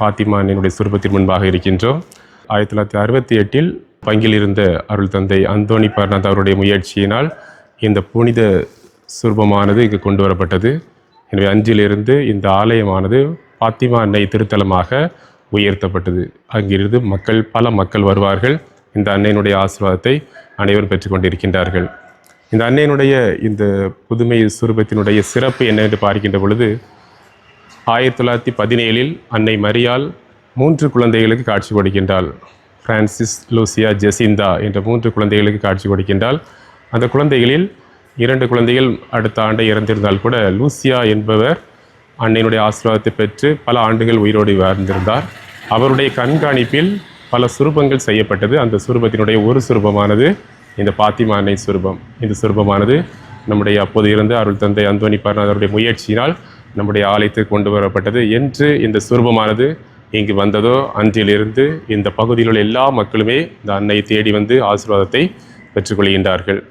பாத்திமா என்னுடைய சுரூபத்தின் முன்பாக இருக்கின்றோம். ஆயிரத்தி தொள்ளாயிரத்தி அறுபத்தி எட்டில் பங்கில் இருந்த அருள் தந்தை அந்தோணி பர்னாத் அவருடைய முயற்சியினால் இந்த புனித சுரூபமானது இங்கு கொண்டு வரப்பட்டது எனவே அஞ்சிலிருந்து இந்த ஆலயமானது பாத்திமா அன்னை திருத்தலமாக உயர்த்தப்பட்டது. அங்கிருந்து மக்கள் பல மக்கள் வருவார்கள். இந்த அன்னையினுடைய ஆசீர்வாதத்தை அனைவரும் பெற்றுக்கொண்டிருக்கின்றார்கள் இந்த அன்னையினுடைய இந்த புதுமை சுரூபத்தினுடைய சிறப்பு என்னவென்று பார்க்கின்ற பொழுது ஆயிரத்தி தொள்ளாயிரத்தி பதினேழில் அன்னை மரியால் மூன்று குழந்தைகளுக்கு காட்சி கொடுக்கின்றாள். பிரான்சிஸ் லூசியா ஜெசிந்தா என்ற மூன்று குழந்தைகளுக்கு காட்சி கொடுக்கின்றாள். அந்த குழந்தைகளில் இரண்டு குழந்தைகள் அடுத்த ஆண்டை இறந்திருந்தால் கூட லூசியா என்பவர் அன்னையினுடைய ஆசீர்வாதத்தை பெற்று பல ஆண்டுகள் உயிரோடு வாழ்ந்திருந்தார். அவருடைய கண்காணிப்பில் பல சுரூபங்கள் செய்யப்பட்டது. அந்த சுரூபத்தினுடைய ஒரு சுரூபமானது இந்த பாத்திமா அன்னை சுரூபம். இந்த சுரூபமானது நம்முடைய அப்போது இருந்த அருள் தந்தை அந்தோணி பர்னாதருடைய முயற்சியினால் நம்முடைய ஆலயத்துக்கு கொண்டு வரப்பட்டது. என்று இந்த சுரூபமானது இங்கு வந்ததோ அன்றிலிருந்து இந்த பகுதியில் உள்ள எல்லா மக்களுமே இந்த அன்னையை தேடி வந்து ஆசீர்வாதத்தை பெற்றுக்கொள்கின்றார்கள்.